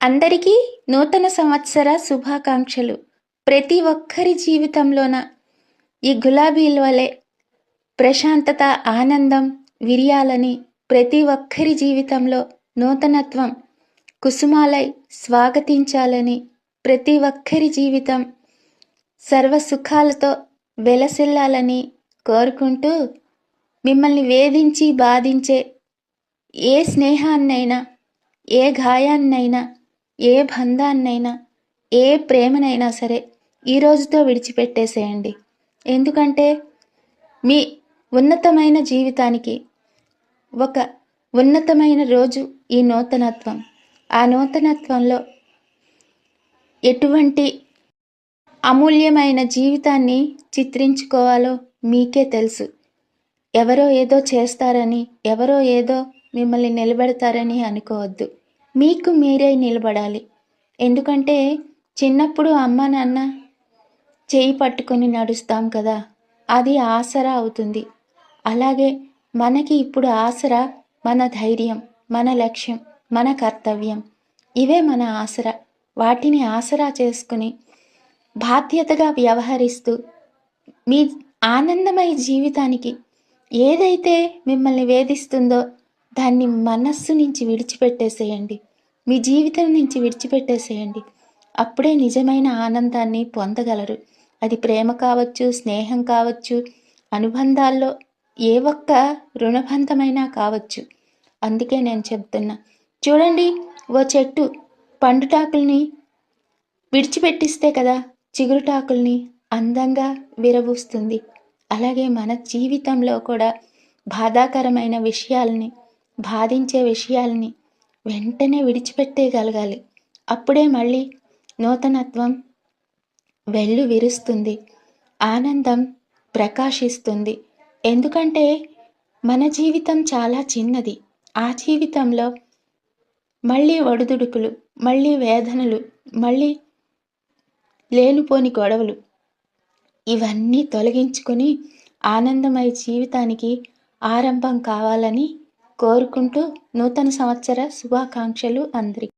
అందరికీ నూతన సంవత్సర శుభాకాంక్షలు. ప్రతి ఒక్కరి జీవితంలోన ఈ గులాబీల వలె ప్రశాంతత ఆనందం విరియాలని ప్రతి ఒక్కరి జీవితంలో నూతనత్వం కుసుమాలై స్వాగతించాలని ప్రతి ఒక్కరి జీవితం సర్వ సుఖాలతో వెలసిల్లాలని కోరుకుంటూ మిమ్మల్ని వేధించి బాధించే ఏ స్నేహాన్నైనా ఏ గాయాన్నైనా ఏ బంధాన్నైనా ఏ ప్రేమనైనా సరే ఈ రోజుతో విడిచిపెట్టేసేయండి. ఎందుకంటే మీ ఉన్నతమైన జీవితానికి ఒక ఉన్నతమైన రోజు ఈ నూతనత్వం. ఆ నూతనత్వంలో ఎటువంటి అమూల్యమైన జీవితాన్ని చిత్రించుకోవాలో మీకే తెలుసు. ఎవరో ఏదో చేస్తారని ఎవరో ఏదో మిమ్మల్ని నిలబెడతారని అనుకోవద్దు. మీకు మీరే నిలబడాలి. ఎందుకంటే చిన్నప్పుడు అమ్మ నాన్న చేయి పట్టుకొని నడుస్తాం కదా అది ఆసరా అవుతుంది. అలాగే మనకి ఇప్పుడు ఆసరా మన ధైర్యం మన లక్ష్యం మన కర్తవ్యం. ఇవే మన ఆసరా. వాటిని ఆసరా చేసుకుని బాధ్యతగా వ్యవహరిస్తూ మీ ఆనందమయ జీవితానికి ఏదైతే మిమ్మల్ని వేధిస్తుందో దాన్ని మనస్సు నుంచి విడిచిపెట్టేసేయండి. మీ జీవితం నుంచి విడిచిపెట్టేసేయండి. అప్పుడే నిజమైన ఆనందాన్ని పొందగలరు. అది ప్రేమ కావచ్చు స్నేహం కావచ్చు అనుబంధాల్లో ఏ ఒక్క రుణబంధమైనా కావచ్చు. అందుకే నేను చెప్తున్నా చూడండి ఓ చెట్టు పండుటాకుల్ని విడిచిపెట్టిస్తే కదా చిగురుటాకుల్ని అందంగా విరబూస్తుంది. అలాగే మన జీవితంలో కూడా బాధాకరమైన విషయాల్ని బాధించే విషయాల్ని వెంటనే విడిచిపెట్టేయగలగాలి. అప్పుడే మళ్ళీ నూతనత్వం వెళ్ళు విరుస్తుంది. ఆనందం ప్రకాశిస్తుంది. ఎందుకంటే మన జీవితం చాలా చిన్నది. ఆ జీవితంలో మళ్ళీ ఒడిదుడుకులు మళ్ళీ వేదనలు మళ్ళీ లేనిపోని గొడవలు ఇవన్నీ తొలగించుకొని ఆనందమయ జీవితానికి ఆరంభం కావాలని కోరుకుంటూ నూతన సంవత్సర శుభాకాంక్షలు అందరికీ.